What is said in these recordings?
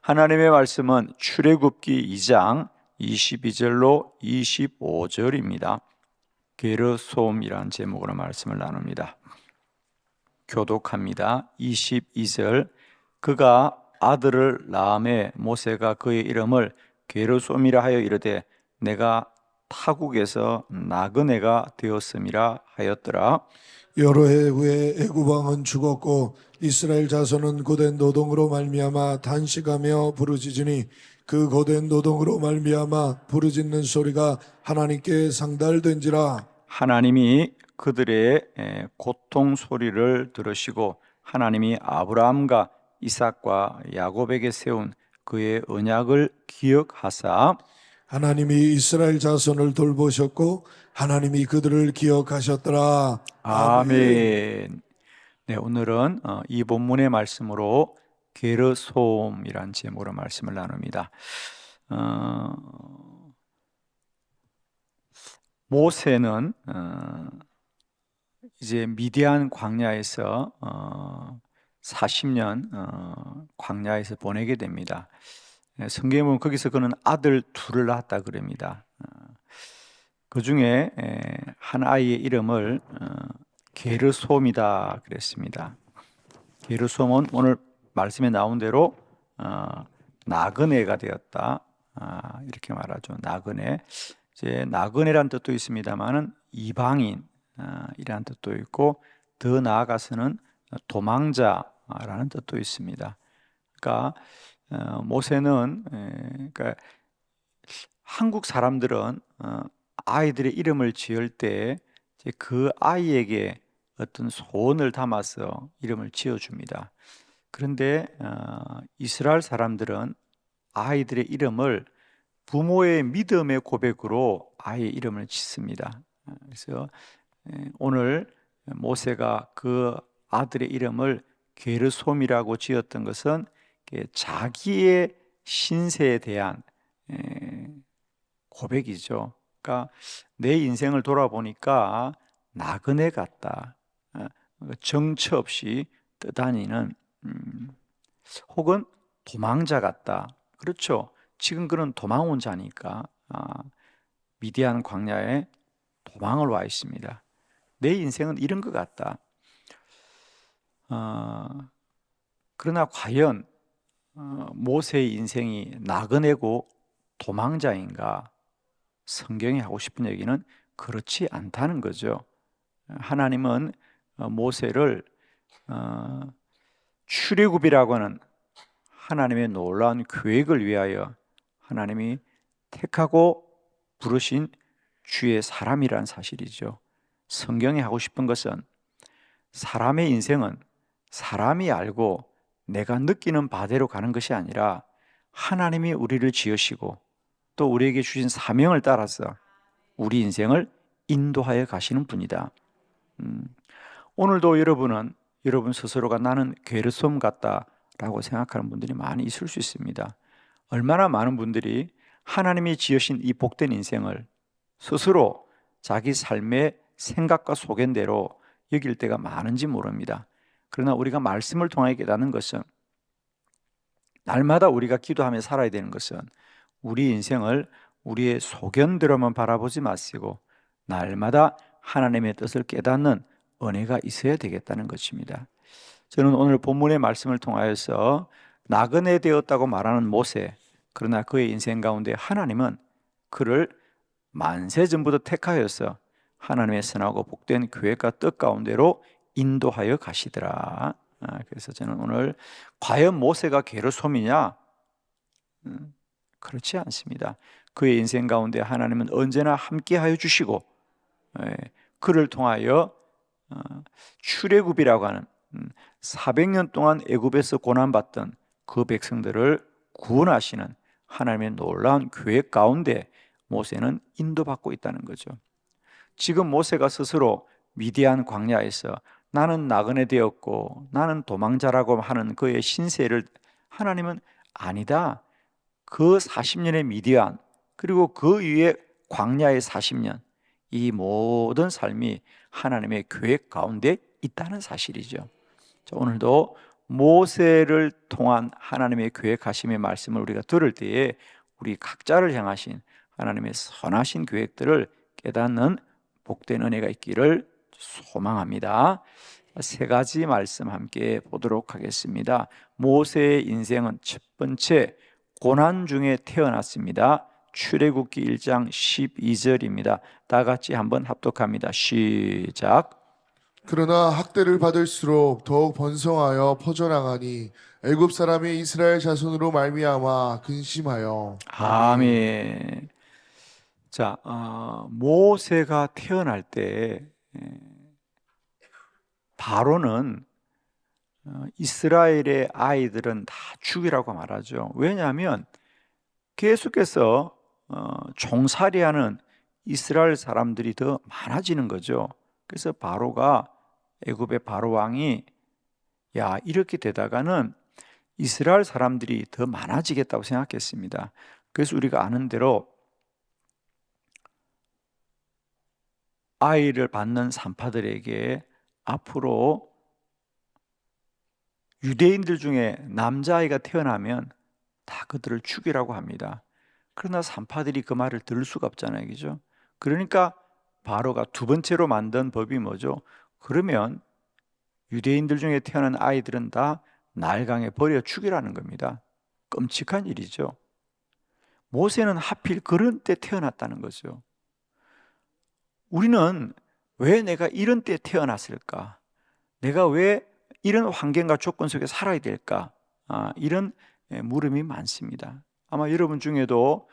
하나님의 말씀은 출애굽기 2장 22절로 25절입니다. 게르솜이란 제목으로 말씀을 나눕니다. 교독합니다. 22절 그가 아들을 낳음에 모세가 그의 이름을 게르솜이라 하여 이르되 내가 타국에서 나그네가 되었음이라 하였더라. 여러 해 후에 애굽 왕은 죽었고 이스라엘 자손은 고된 노동으로 말미암아 단식하며 부르짖으니 그 고된 노동으로 말미암아 부르짖는 소리가 하나님께 상달된지라. 하나님이 그들의 에, 고통 소리를 들으시고 하나님이 아브라함과 이삭과 야곱에게 세운 그의 언약을 기억하사 하나님이 이스라엘 자손을 돌보셨고 하나님이 그들을 기억하셨더라 아멘. 네, 오늘은 어, 이 본문의 말씀으로 게르솜이란 제목으로 말씀을 나눕니다. 어, 모세는 어, 이제 미디안 광야에서 어, 40년 어, 광야에서 보내게 됩니다. 예, 성경에 보면 거기서 그는 아들 둘을 낳았다 그럽니다. 어, 그 중에 에, 한 아이의 이름을 어, 게르솜이다 그랬습니다. 게르솜은 오늘 말씀에 나온 대로 어, 나그네가 되었다 아, 이렇게 말하죠. 나그네. 이제 나그네란 뜻도 있습니다만은 이방인 아, 이란 뜻도 있고 더 나아가서는 도망자라는 뜻도 있습니다. 그러니까 어, 모세는 에, 그러니까 한국 사람들은 어, 아이들의 이름을 지을 때 그 아이에게 어떤 소원을 담아서 이름을 지어줍니다. 그런데 어, 이스라엘 사람들은 아이들의 이름을 부모의 믿음의 고백으로 아이의 이름을 짓습니다. 그래서 에, 오늘 모세가 그 아들의 이름을 게르솜이라고 지었던 것은 자기의 신세에 대한 에, 고백이죠. 그러니까 내 인생을 돌아보니까 나그네 같다. 어, 정처 없이 떠다니는 음, 혹은 도망자 같다. 그렇죠. 지금 그런 도망 온 자니까 아, 미디안 광야에 도망을 와 있습니다. 내 인생은 이런 것 같다. 어, 그러나 과연 어, 모세의 인생이 나그네고 도망자인가? 성경이 하고 싶은 얘기는 그렇지 않다는 거죠. 하나님은 어, 모세를 어, 출애굽이라고 하는 하나님의 놀라운 계획을 위하여 하나님이 택하고 부르신 주의 사람이라는 사실이죠. 성경이 하고 싶은 것은 사람의 인생은 사람이 알고 내가 느끼는 바대로 가는 것이 아니라 하나님이 우리를 지으시고 또 우리에게 주신 사명을 따라서 우리 인생을 인도하여 가시는 분이다. 음, 오늘도 여러분은 여러분 스스로가 나는 게르솜 같다라고 생각하는 분들이 많이 있을 수 있습니다. 얼마나 많은 분들이 하나님이 지으신 이 복된 인생을 스스로 자기 삶의 생각과 소견대로 여길 때가 많은지 모릅니다. 그러나 우리가 말씀을 통하여 깨닫는 것은 날마다 우리가 기도하며 살아야 되는 것은 우리 인생을 우리의 소견대로만 바라보지 마시고 날마다 하나님의 뜻을 깨닫는 은혜가 있어야 되겠다는 것입니다. 저는 오늘 본문의 말씀을 통하여서 나그네 되었다고 말하는 모세 그러나 그의 인생 가운데 하나님은 그를 만세 전부터 택하여서 하나님의 선하고 복된 계획과 뜻 가운데로 인도하여 가시더라. 아, 그래서 저는 오늘 과연 모세가 게르솜이냐? 음, 그렇지 않습니다. 그의 인생 가운데 하나님은 언제나 함께하여 주시고 예, 그를 통하여 어, 출애굽이라고 하는 400년 음, 동안 애굽에서 고난받던 그 백성들을 구원하시는 하나님의 놀라운 계획 가운데 모세는 인도받고 있다는 거죠. 지금 모세가 스스로 미디안 광야에서 나는 나그네 되었고 나는 도망자라고 하는 그의 신세를 하나님은 아니다. 그 40년의 미디안 그리고 그 위에 광야의 40년 이 모든 삶이 하나님의 계획 가운데 있다는 사실이죠. 자, 오늘도 모세를 통한 하나님의 계획하심의 말씀을 우리가 들을 때에 우리 각자를 향하신 하나님의 선하신 계획들을 깨닫는 복된 은혜가 있기를 소망합니다. 세 가지 말씀 함께 보도록 하겠습니다. 모세의 인생은 첫 번째 고난 중에 태어났습니다. 출애굽기 1장 12절입니다. 다 같이 한번 합독합니다. 시작. 그러나 학대를 받을수록 더욱 번성하여 퍼져나가니 애굽 사람이 이스라엘 자손으로 말미암아 근심하여 아멘. 자, 어, 모세가 태어날 때 에, 바로는 어, 이스라엘의 아이들은 다 죽이라고 말하죠. 왜냐하면 계속해서 어, 종살이하는 이스라엘 사람들이 더 많아지는 거죠. 그래서 바로가 애굽의 바로 왕이 야 이렇게 되다가는 이스라엘 사람들이 더 많아지겠다고 생각했습니다. 그래서 우리가 아는 대로 아이를 받는 산파들에게 앞으로 유대인들 중에 남자아이가 태어나면 다 그들을 죽이라고 합니다. 그러나 산파들이 그 말을 들을 수가 없잖아요. 그죠? 그러니까 바로가 두 번째로 만든 법이 뭐죠? 그러면 유대인들 중에 태어난 아이들은 다 날강에 버려 죽이라는 겁니다. 끔찍한 일이죠. 모세는 하필 그런 때 태어났다는 거죠. 우리는 왜 내가 이런 때 태어났을까? 내가 왜 이런 환경과 조건 속에 살아야 될까? 아, 이런 예, 물음이 많습니다. 아마 여러분 중에도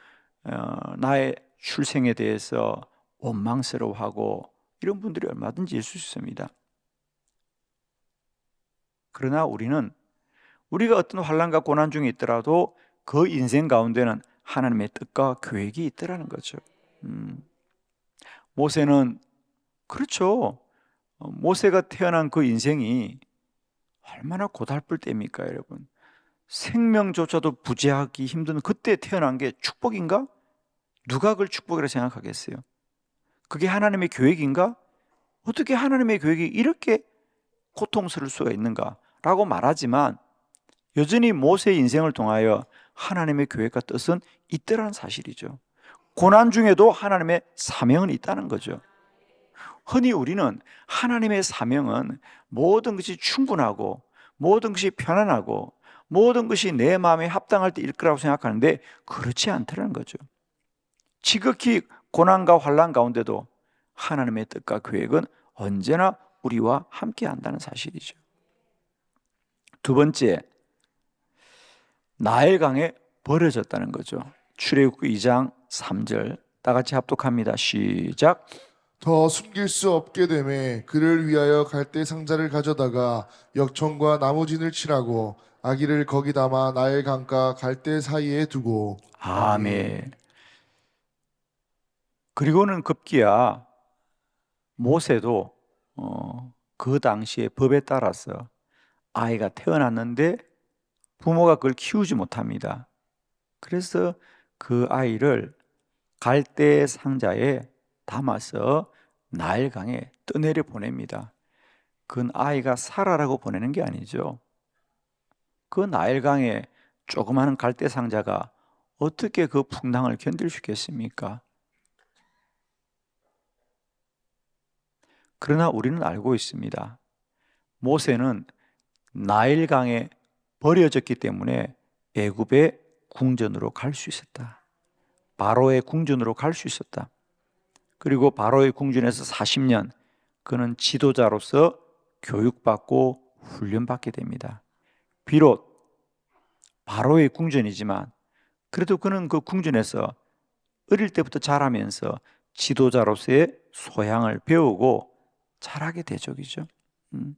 어, 나의 출생에 대해서 원망스러워하고 이런 분들이 얼마든지 있을 수 있습니다. 그러나 우리는 우리가 어떤 환란과 고난 중에 있더라도 그 인생 가운데는 하나님의 뜻과 계획이 있더라는 거죠. 음. 모세는 그렇죠. 어, 모세가 태어난 그 인생이 얼마나 고달플 때입니까, 여러분? 생명조차도 부재하기 힘든 그때 태어난 게 축복인가? 누가 그걸 축복이라 생각하겠어요? 그게 하나님의 계획인가? 어떻게 하나님의 계획이 이렇게 고통스러울 수가 있는가? 라고 말하지만 여전히 모세의 인생을 통하여 하나님의 계획과 뜻은 있더라는 사실이죠. 고난 중에도 하나님의 사명은 있다는 거죠. 흔히 우리는 하나님의 사명은 모든 것이 충분하고 모든 것이 편안하고 모든 것이 내 마음에 합당할 때 일 거라고 생각하는데 그렇지 않다는 거죠. 지극히 고난과 환란 가운데도 하나님의 뜻과 계획은 언제나 우리와 함께 한다는 사실이죠. 두 번째, 나일강에 버려졌다는 거죠. 출애굽기 2장 3절 다 같이 합독합니다. 시작. 더 숨길 수 없게 되매 그를 위하여 갈대 상자를 가져다가 역청과 나무진을 칠하고 아기를 거기 담아 나의 강가 갈대 사이에 두고 아멘. 그리고는 급기야 모세도 어, 그 당시의 법에 따라서 아이가 태어났는데 부모가 그걸 키우지 못합니다. 그래서 그 아이를 갈대 상자에 담아서 나일강에 떠내려 보냅니다. 그건 아이가 살아라고 보내는 게 아니죠. 그 나일강에 조그마한 갈대 상자가 어떻게 그 풍랑을 견딜 수 있겠습니까? 그러나 우리는 알고 있습니다. 모세는 나일강에 버려졌기 때문에 애굽의 궁전으로 갈 수 있었다. 바로의 궁전으로 갈 수 있었다. 그리고 바로의 궁전에서 40년 그는 지도자로서 교육받고 훈련받게 됩니다. 비록 바로의 궁전이지만 그래도 그는 그 궁전에서 어릴 때부터 자라면서 지도자로서의 소양을 배우고 자라게 되죠이죠. 음.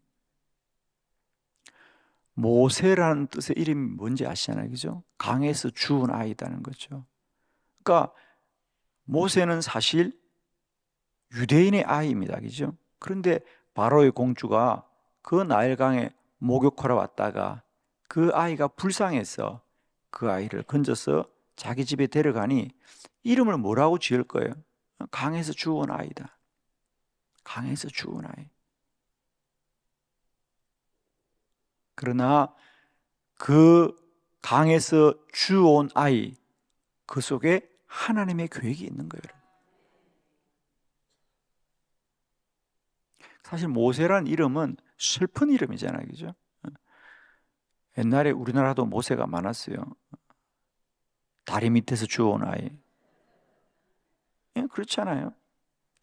모세라는 뜻의 이름이 뭔지 아시잖아요, 그죠? 강에서 주운 아이다는 거죠. 그러니까 모세는 사실 유대인의 아이입니다, 그죠? 그런데 바로의 공주가 그 나일강에 목욕하러 왔다가 그 아이가 불쌍해서 그 아이를 건져서 자기 집에 데려가니 이름을 뭐라고 지을 거예요? 강에서 주운 아이다. 강에서 주운 아이. 그러나 그 강에서 주온 아이 그 속에 하나님의 계획이 있는 거예요. 여러분. 사실 모세라는 이름은 슬픈 이름이잖아요. 그죠? 옛날에 우리나라도 모세가 많았어요. 다리 밑에서 주온 아이. 예, 그렇잖아요.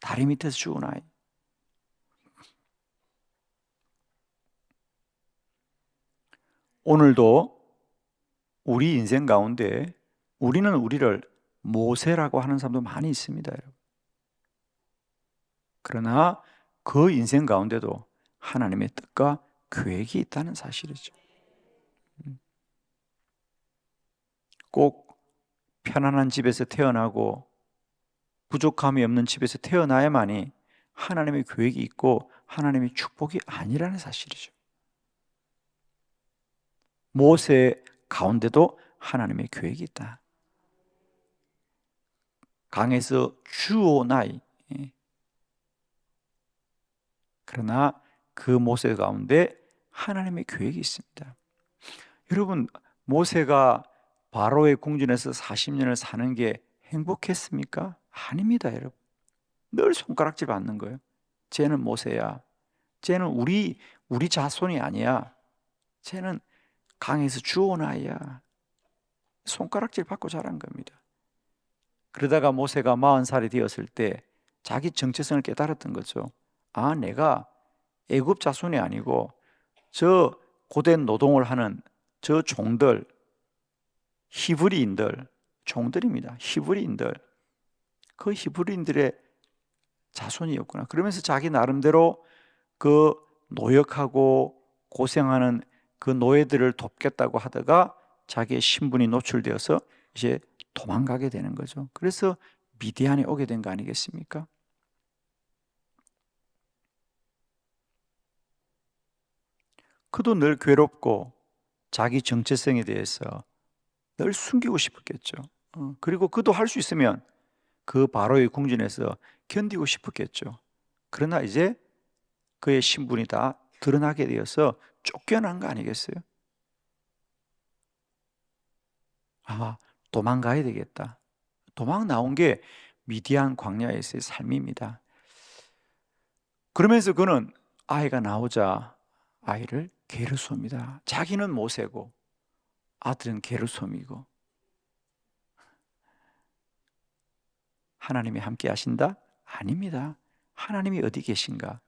다리 밑에서 주온 아이. 오늘도 우리 인생 가운데 우리는 우리를 모세라고 하는 사람도 많이 있습니다, 여러분. 그러나 그 인생 가운데도 하나님의 뜻과 계획이 있다는 사실이죠. 음. 꼭 편안한 집에서 태어나고 부족함이 없는 집에서 태어나야만이 하나님의 계획이 있고 하나님의 축복이 아니라는 사실이죠. 모세 가운데도 하나님의 계획이 있다. 강에서 주오 나이. 예. 그러나 그 모세 가운데 하나님의 계획이 있습니다. 여러분, 모세가 바로의 궁전에서 40년을 사는 게 행복했습니까? 아닙니다, 여러분. 늘 손가락질 받는 거예요. 쟤는 모세야. 쟤는 우리 우리 자손이 아니야. 쟤는 강에서 주온 아이야. 손가락질 받고 자란 겁니다. 그러다가 모세가 40살이 되었을 때 자기 정체성을 깨달았던 거죠. 아, 내가 애굽 자손이 아니고 저 고된 노동을 하는 저 종들 히브리인들 종들입니다. 히브리인들 그 히브리인들의 자손이었구나. 그러면서 자기 나름대로 그 노역하고 고생하는 그 노예들을 돕겠다고 하다가 자기의 신분이 노출되어서 이제 도망가게 되는 거죠. 그래서 미디안에 오게 된 거 아니겠습니까? 그도 늘 괴롭고 자기 정체성에 대해서 늘 숨기고 싶었겠죠. 어, 그리고 그도 할 수 있으면 그 바로의 궁전에서 견디고 싶었겠죠. 그러나 이제 그의 신분이 다 드러나게 되어서 쫓겨난 거 아니겠어요? 아, 도망가야 되겠다. 도망 나온 게 미디안 광야에서의 삶입니다. 그러면서 그는 아이가 나오자 아이를 게르솜이다. 자기는 모세고 아들은 게르솜이고 하나님이 함께 하신다? 아닙니다. 하나님이 어디 계신가?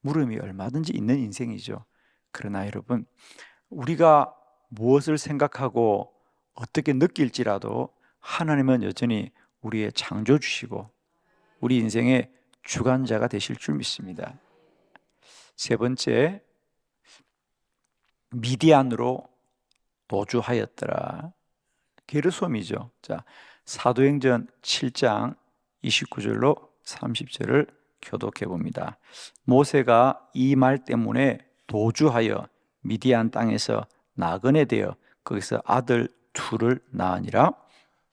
물음이 얼마든지 있는 인생이죠. 그러나 여러분, 우리가 무엇을 생각하고 어떻게 느낄지라도 하나님은 여전히 우리의 창조주시고 우리 인생의 주관자가 되실 줄 믿습니다. 세 번째, 미디안으로 도주하였더라. 게르솜이죠. 자, 사도행전 7장 29절로 30절을 교독해 봅니다. 모세가 이 말 때문에 도주하여 미디안 땅에서 나그네 되어 거기서 아들 둘을 낳으니라.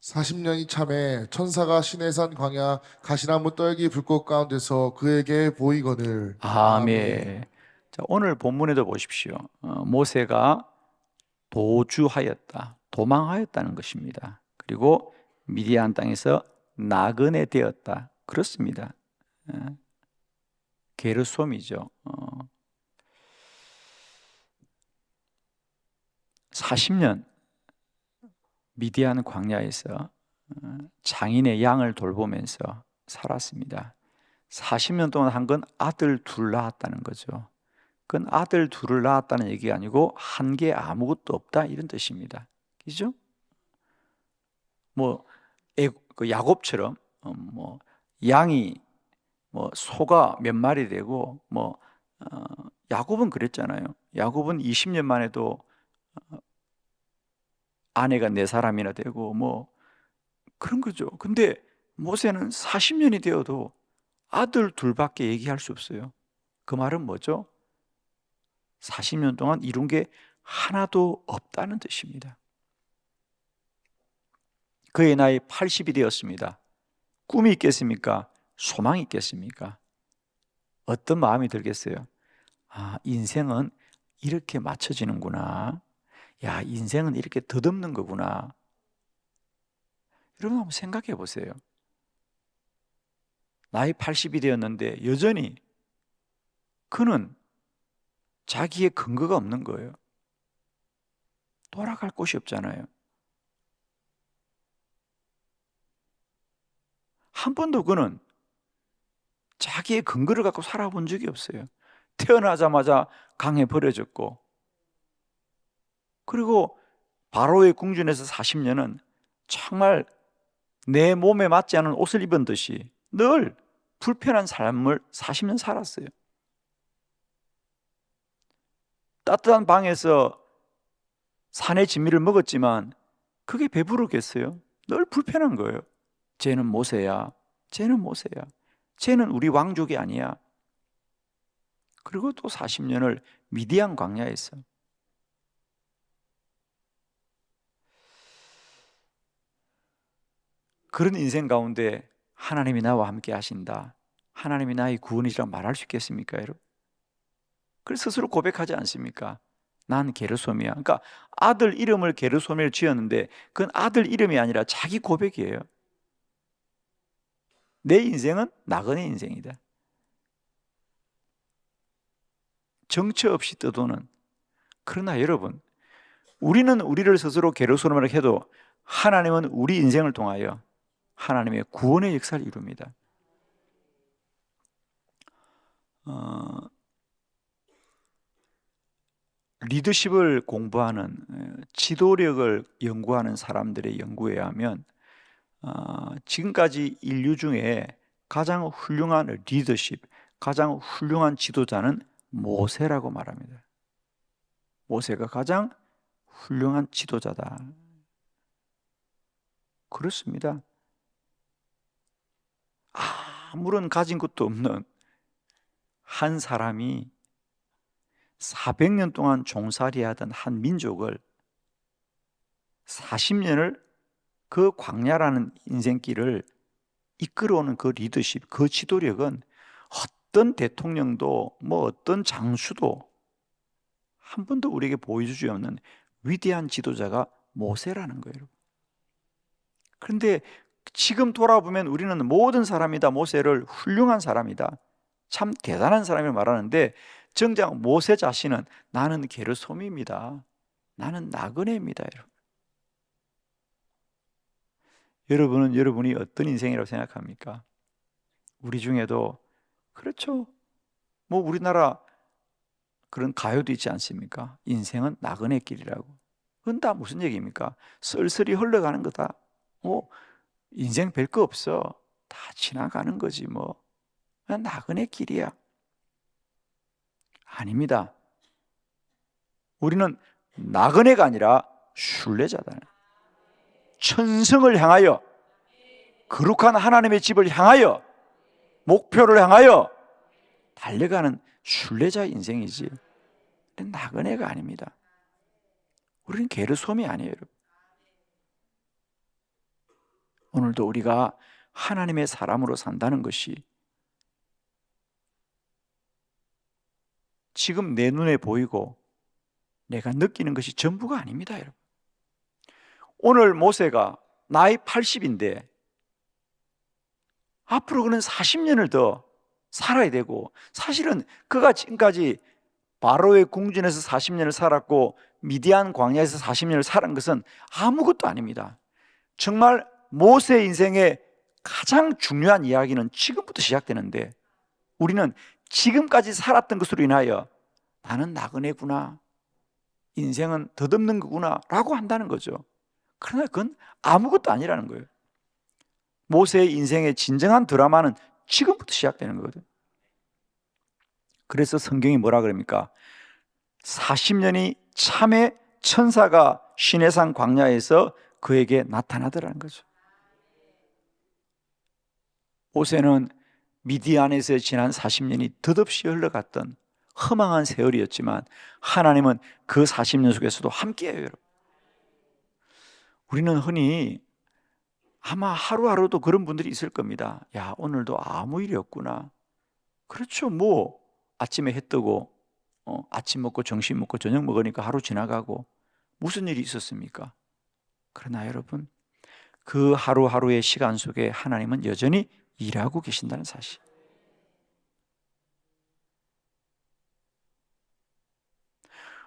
40년이 참에 천사가 시내산 광야 가시나무 떨기 불꽃 가운데서 그에게 보이거늘 아멘. 자, 오늘 본문에도 보십시오. 어, 모세가 도주하였다. 도망하였다는 것입니다. 그리고 미디안 땅에서 나그네 되었다. 그렇습니다. 어, 게르솜이죠. 어, 40년 미디안 광야에서 어, 장인의 양을 돌보면서 살았습니다. 40년 동안 한 건 아들 둘 낳았다는 거죠. 그건 아들 둘을 낳았다는 얘기가 아니고 한 게 아무것도 없다 이런 뜻입니다. 그죠? 뭐 애- 그 야곱처럼 어, 뭐 양이 뭐 소가 몇 마리 되고 뭐 어, 야곱은 그랬잖아요. 야곱은 20년 만에도 어, 아내가 네 사람이나 되고 뭐 그런 거죠. 근데 모세는 40년이 되어도 아들 둘밖에 얘기할 수 없어요. 그 말은 뭐죠? 40년 동안 이룬 게 하나도 없다는 뜻입니다. 그의 나이 80이 되었습니다. 꿈이 있겠습니까? 소망이 있겠습니까? 어떤 마음이 들겠어요? 아, 인생은 이렇게 맞춰지는구나. 야, 인생은 이렇게 덧없는 거구나. 여러분 한번 생각해 보세요. 나이 80이 되었는데 여전히 그는 자기의 근거가 없는 거예요. 돌아갈 곳이 없잖아요. 한 번도 그는 자기의 근거를 갖고 살아본 적이 없어요. 태어나자마자 강에 버려졌고, 그리고 바로의 궁전에서 40년은 정말 내 몸에 맞지 않은 옷을 입은 듯이 늘 불편한 삶을 40년 살았어요. 따뜻한 방에서 산의 진미를 먹었지만 그게 배부르겠어요? 늘 불편한 거예요. 쟤는 모세야. 쟤는 모세야. 쟤는 우리 왕족이 아니야. 그리고 또 40년을 미디안 광야에서 그런 인생 가운데 하나님이 나와 함께 하신다. 하나님이 나의 구원이라 말할 수 있겠습니까, 여러분? 그래서 스스로 고백하지 않습니까? 난 게르솜이야. 그러니까 아들 이름을 게르솜을 지었는데 그건 아들 이름이 아니라 자기 고백이에요. 내 인생은 나그네 인생이다. 정처 없이 떠도는 그러나 여러분 우리는 우리를 스스로 게르솜이라고 해도 하나님은 우리 인생을 통하여 하나님의 구원의 역사를 이룹니다. 어, 리더십을 공부하는 에, 지도력을 연구하는 사람들의 연구에 하면 어, 지금까지 인류 중에 가장 훌륭한 리더십, 가장 훌륭한 지도자는 모세라고 말합니다. 모세가 가장 훌륭한 지도자다. 그렇습니다. 아무런 가진 것도 없는 한 사람이 400년 동안 종살이 하던 한 민족을 40년을 그 광야라는 인생길을 이끌어오는 그 리더십, 그 지도력은 어떤 대통령도 뭐 어떤 장수도 한 번도 우리에게 보여주지 않는 위대한 지도자가 모세라는 거예요. 그런데 지금 돌아보면 우리는 모든 사람이 다 모세를 훌륭한 사람이다. 참 대단한 사람을 말하는데 정작 모세 자신은 나는 게르솜입니다. 나는 나그네입니다. 여러분. 여러분은 여러분이 어떤 인생이라고 생각합니까? 우리 중에도 그렇죠. 뭐 우리나라 그런 가요도 있지 않습니까? 인생은 나그네 길이라고. 그건 다 무슨 얘기입니까? 쓸쓸히 흘러가는 거다. 뭐 인생 별 거 없어. 다 지나가는 거지 뭐. 나그네 길이야. 아닙니다. 우리는 나그네가 아니라 순례자다. 천성을 향하여 거룩한 하나님의 집을 향하여 목표를 향하여 달려가는 순례자 인생이지. 나그네가 아닙니다. 우리는 게르솜이 아니에요, 여러분. 오늘도 우리가 하나님의 사람으로 산다는 것이 지금 내 눈에 보이고 내가 느끼는 것이 전부가 아닙니다, 여러분. 오늘 모세가 나이 80인데 앞으로 그는 40년을 더 살아야 되고 사실은 그가 지금까지 바로의 궁전에서 40년을 살았고 미디안 광야에서 40년을 살은 것은 아무것도 아닙니다. 정말 모세 인생의 가장 중요한 이야기는 지금부터 시작되는데 우리는 지금까지 살았던 것으로 인하여 나는 나그네구나. 인생은 덧없는 거구나. 라고 한다는 거죠. 그러나 그건 아무것도 아니라는 거예요. 모세의 인생의 진정한 드라마는 지금부터 시작되는 거거든. 그래서 성경이 뭐라 그럽니까? 40년이 참의 천사가 시내산 광야에서 그에게 나타나더라는 거죠. 모세는 미디안에서 지난 40년이 덧없이 흘러갔던 허망한 세월이었지만 하나님은 그 40년 속에서도 함께해요, 여러분. 우리는 흔히 아마 하루하루도 그런 분들이 있을 겁니다. 야, 오늘도 아무 일이 없구나. 그렇죠. 뭐 아침에 해 뜨고 어, 아침 먹고 점심 먹고 저녁 먹으니까 하루 지나가고 무슨 일이 있었습니까? 그러나 여러분 그 하루하루의 시간 속에 하나님은 여전히 일하고 계신다는 사실.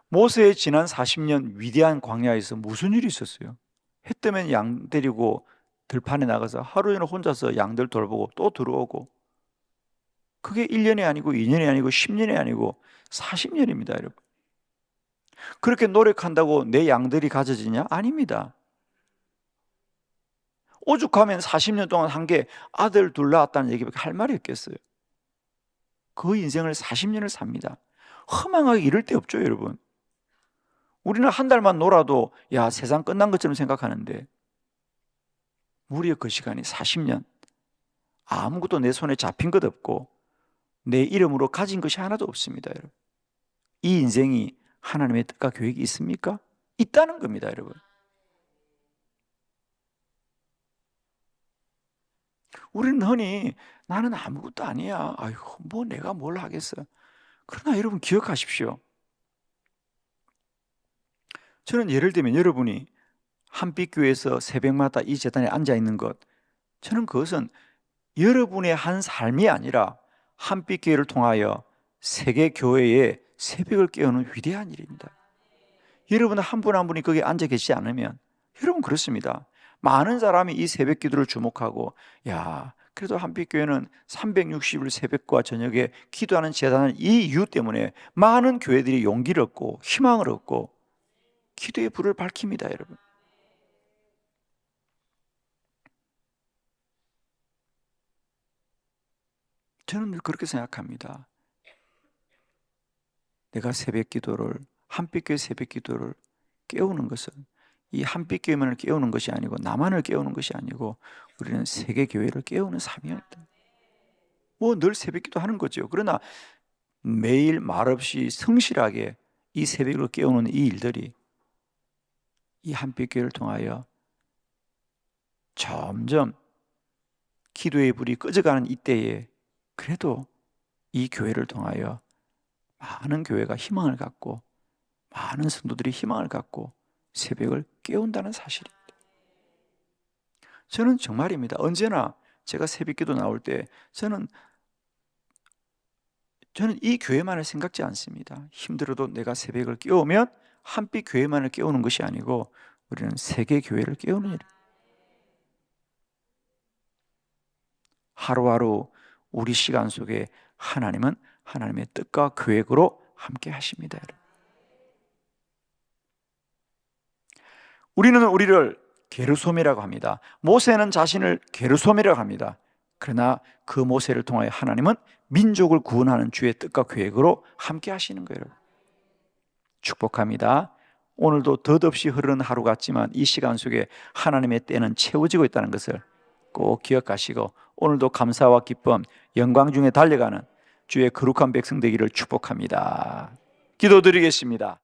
모세의 지난 40년 위대한 광야에서 무슨 일이 있었어요? 해 뜨면 양 데리고 들판에 나가서 하루 종일 혼자서 양들 돌보고 또 들어오고 그게 1년이 아니고 2년이 아니고 10년이 아니고 40년입니다, 여러분. 그렇게 노력한다고 내 양들이 가져지냐? 아닙니다. 오죽하면 40년 동안 한 게 아들 둘 낳았다는 얘기밖에 할 말이 없겠어요. 그 인생을 40년을 삽니다. 허망하게 이럴 데 없죠, 여러분. 우리는 한 달만 놀아도 야 세상 끝난 것처럼 생각하는데 우리의 그 시간이 40년 아무것도 내 손에 잡힌 것 없고 내 이름으로 가진 것이 하나도 없습니다, 여러분. 이 인생이 하나님의 뜻과 계획이 있습니까? 있다는 겁니다, 여러분. 우리는 흔히 나는 아무것도 아니야. 아이고, 뭐 내가 뭘 하겠어. 그러나 여러분 기억하십시오. 저는 예를 들면 여러분이 한빛교회에서 새벽마다 이 재단에 앉아 있는 것, 저는 그것은 여러분의 한 삶이 아니라 한빛교회를 통하여 세계 교회의 새벽을 깨우는 위대한 일입니다. 여러분 한 분 한 분이 거기 앉아 계시지 않으면 여러분 그렇습니다. 많은 사람이 이 새벽 기도를 주목하고 야, 그래도 한빛교회는 360일 새벽과 저녁에 기도하는 재단은 이 이유 때문에 많은 교회들이 용기를 얻고 희망을 얻고 기도의 불을 밝힙니다, 여러분. 저는 늘 그렇게 생각합니다. 내가 새벽 기도를 한빛교회 새벽 기도를 깨우는 것은 이 한빛 교회만을 깨우는 것이 아니고 나만을 깨우는 것이 아니고 우리는 세계 교회를 깨우는 사명이다. 뭐 늘 새벽 기도 하는 거죠. 그러나 매일 말없이 성실하게 이 새벽을 깨우는 이 일들이 이 한빛 교회를 통하여 점점 기도의 불이 꺼져가는 이때에 그래도 이 교회를 통하여 많은 교회가 희망을 갖고 많은 성도들이 희망을 갖고 새벽을 깨운다는 사실입니다. 저는 정말입니다. 언제나 제가 새벽기도 나올 때 저는 저는 이 교회만을 생각지 않습니다. 힘들어도 내가 새벽을 깨우면 한빛 교회만을 깨우는 것이 아니고 우리는 세계 교회를 깨우는 일. 하루하루 우리 시간 속에 하나님은 하나님의 뜻과 계획으로 함께 하십니다. 여러분. 우리는 우리를 게르솜이라고 합니다. 모세는 자신을 게르솜이라고 합니다. 그러나 그 모세를 통하여 하나님은 민족을 구원하는 주의 뜻과 계획으로 함께 하시는 거예요. 축복합니다. 오늘도 덧없이 흐르는 하루 같지만 이 시간 속에 하나님의 때는 채워지고 있다는 것을 꼭 기억하시고 오늘도 감사와 기쁨, 영광 중에 달려가는 주의 거룩한 백성 되기를 축복합니다. 기도드리겠습니다.